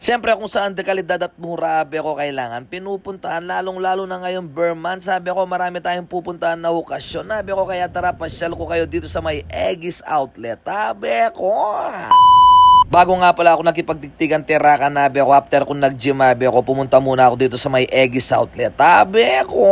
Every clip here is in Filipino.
Siyempre kung saan dekalidad at mura abe ko kailangan pinupuntahan lalong-lalo na ngayon Berman. Sabi ko marami tayong pupuntahan na okasyon. Sabi ko kaya tara pasyal ko kayo dito sa may Egis Outlet. Sabi ko Bago nga pala ako nakipagdiktigan tirakan nabi ako after kung nag-gym abi ako pumunta muna ako dito sa may Egis Outlet abi ko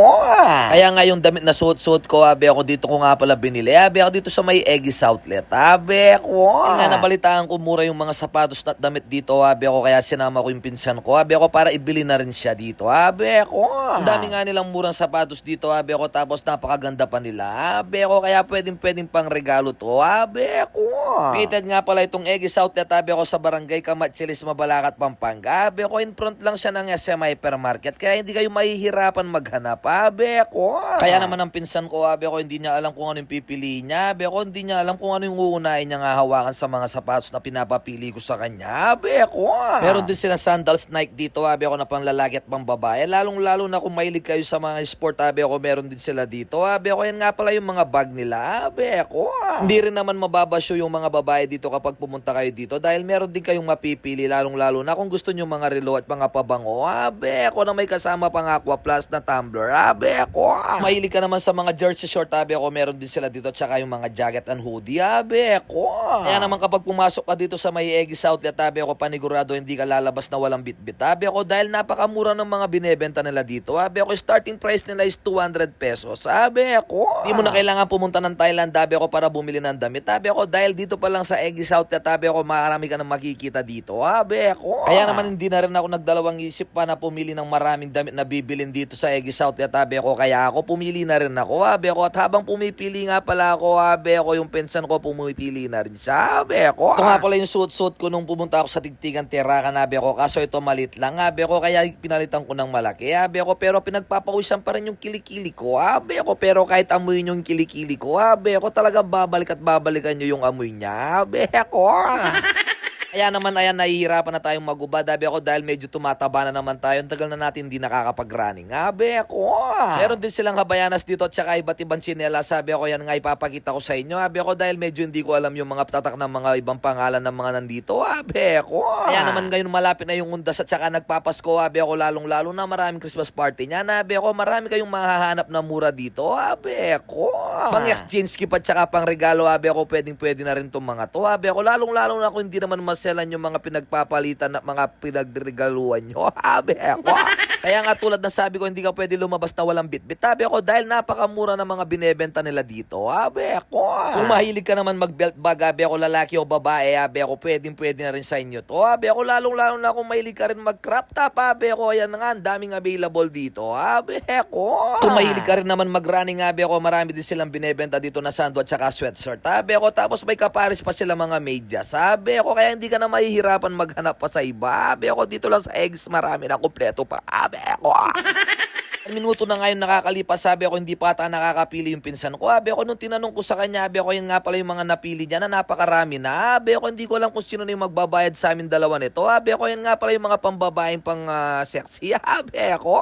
Kaya nga yung damit na suot-suot ko abi ako dito ko nga pala binili abi ako dito sa may Egis Outlet abi ko Nga nabalitaan ko mura yung mga sapatos at damit dito abi ako kaya sinama ko yung pinsan ko abi ako para ibili na rin siya dito abi ko Ang dami nga nilang murang sapatos dito abi ako tapos napakaganda pa nila abi ako kaya pwedeng pwedeng pang regalo to abi ko Located nga pala itong Egis Outlet abi ako sa barangay Kamachilis, Mabalacat, Pampanga. Abi ako in front lang siya ng SM Hypermarket kaya hindi kayo mahihirapan maghanap. Abi ako. Kaya naman ang pinsan ko abi ako hindi niya alam kung ano yung pipili niya. Abi ako hindi niya alam kung ano yung uunahin niya nga hawakan sa mga sapatos na pinapapili ko sa kanya. Abi ako. Meron din sila sandals Nike dito abi ako na pang lalaki at pang babae. Lalong lalo na kung mahilig kayo sa mga sport abi ako meron din sila dito. Abi ako yan nga pala yung mga bag nila. Abi ako. Hindi rin naman mababasyo yung mga babae dito kapag pumunta kayo dito dahil meron din kayong mapipili lalong-lalo na kung gusto nyo mga relo at mga pabango. Abe, ako na may kasama pang Aqua Plus na tumbler. Abe, ako. Mahilig ka naman sa mga jersey short. Abe, ako meron din sila dito tsaka yung mga jacket and hoodie. Abe, ako. Kaya naman kapag pumasok ka dito sa may Egis Outlet, abe ako panigurado hindi ka lalabas na walang bitbit. Abe ako dahil napakamura ng mga binebenta nila dito. Abe ako starting price nila is 200 pesos. Abe ako. Di mo na kailangan pumunta ng Thailand. Abe ako para bumili ng damit. Abe ako dahil dito pa lang sa Egis Outlet. Abe ako marami ka nang makikita dito. Abe ako. Kaya naman hindi na rin ako nagdalawang isip pa na pumili ng maraming damit na bibilin dito sa Egis Outlet. Abe ako kaya ako pumili na rin ako. Abe ako at habang pumipili nga pala ako. Abe ako yung pensan ko pumipili na rin siya. Abe ako. Ito nga pala yung suot-suot ko nung pumunta ako sa Tigtigan Tirakan. Abe ako kaso ito malit lang. Abe ako kaya pinalitan ko ng malaki. Abe ako pero pinagpapawisan pa rin yung kilikili ko. Abe ako pero kahit nyo yung kilikili ko. Abe ako talagang babalik at babalikan nyo yung amoy niya. Abe ako. Kaya naman ayan, nahihirapan na tayong magubad. Sabi ako dahil medyo tumataba na naman tayo. Tagal na natin hindi nakakapag-running. Sabi ako. Meron din silang habayanas dito at saka iba't ibang chinela. Sabi ako yan nga ipapakita ko sa inyo. Sabi ako dahil medyo hindi ko alam yung mga tatak ng mga ibang pangalan ng mga nandito. Sabi ako. Kaya naman ngayon malapit na yung undas at saka nagpapasko. Sabi ako lalong-lalo na maraming Christmas party niya. Sabi ako marami kayong mahahanap na mura dito. Sabi ako. Pang exchange gift at saka pang regalo. Sabi ako pwedeng pwede na rin itong mga to. Sabi ako lalong-lalo na kung hindi naman maselan yung mga pinagpapalitan at mga pinagregaluan nyo. Sabi ako. Kaya nga tulad na sabi ko, hindi ka pwede lumabas na walang bitbit. Sabi ako, dahil napakamura ng mga binebenta nila dito. Sabi ako. Kung mahilig ka naman mag-belt bag, sabi ako, lalaki o babae, sabi ako, pwedeng pwede na rin sa inyo to. Sabi ako, lalong-lalo na kung mahilig ka rin mag-crop top, sabi ako, ayan nga, ang daming available dito. Sabi ako. Kung mahilig ka rin naman mag-running, sabi ako, marami din silang binebenta dito na sando at saka sweatshirt. Sabi ako, tapos may kapares pa sila mga medyas. Sabi ako, kaya hindi ka na mahihirapan maghanap pa sa iba. Sabi ako, dito lang sa eggs, marami na kompleto pa. Sabi ako. Minuto na ngayon nakakalipas, sabi ako hindi pa ata nakakapili yung pinsan ko. Sabi ako nung tinanong ko sa kanya, sabi ako yun nga pala yung mga napili niya na napakarami na. Sabi ako hindi ko alam kung sino na yung magbabayad sa amin dalawa nito. Sabi ako yun nga pala yung mga pambabaeng pang ah, sexy. Sabi ako.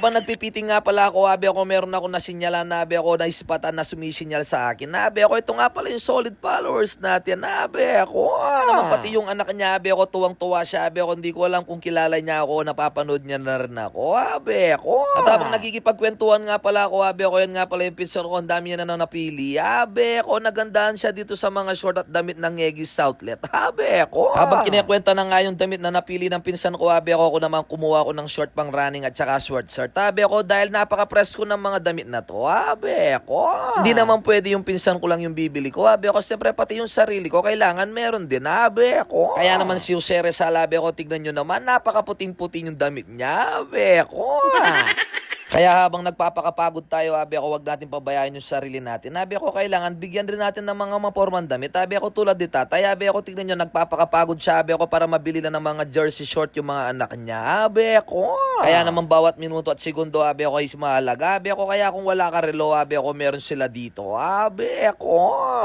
Habang nagpipiting nga pala ako, abi ako meron ako nasinyalan na abi ako na ispatan na sumisinyal sa akin. Nabi ako, ito nga pala yung solid followers natin. Nabi ako. Naman pati yung anak niya, abi ako tuwang-tuwa siya. Abi ako, hindi ko alam kung kilala niya ako, napapanood niya na rin ako. Abi ako. At habang nagkikipagkwentuhan nga pala ako, abi ako, yan nga pala yung pinsan ko, ang dami niya na nang napili. Abi ako, nagandahan siya dito sa mga short at damit ng Egis Outlet. Abi ako. Habang kinikwenta na nga yung damit na napili ng pinsan ko, abi ako, ako naman kumuha ko ng short pang running at saka short shirt. Abi ako, dahil napaka-presko ng mga damit na to. Abi ako. Hindi naman pwede yung pinsan ko lang yung bibili ko. Abi ako, siyempre pati yung sarili ko, kailangan meron din. Abi ako. Kaya naman si Jose Rizal, abi ako, tignan nyo naman, napakaputing-puting yung damit niya. Abi ako. Kaya habang nagpapakapagod tayo, abi ako, wag natin pabayaan yung sarili natin. Abi ako, kailangan bigyan rin natin ng mga maporman damit. Abi ako, tulad ni tatay, abi ako, tignan nyo, nagpapakapagod siya, abi ako, para mabili na ng mga jersey short yung mga anak niya. Abi ako. Kaya naman bawat minuto at segundo, abi ako, is mahalaga. Abi ako, kaya kung wala ka relo, abi ako, meron sila dito. Abi ako.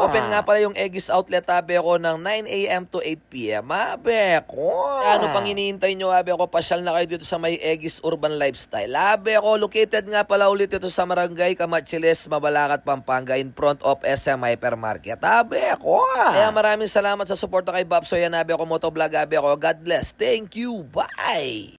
Open nga pala yung Egis Outlet, abi ako, ng 9 a.m. to 8 p.m. Abi ako. Ano pang iniintay nyo, abi ako, pasyal na kayo dito sa may Egis Urban Lifestyle. Abi ako, look Located nga pala ulit ito sa Marangay Kamachiles, Mabalacat, Pampanga in front of SM Hypermarket. Abe ako ah. Kaya maraming salamat sa suporta kay Bob Soyanabe ako, Motovlog Abe ako. God bless. Thank you. Bye!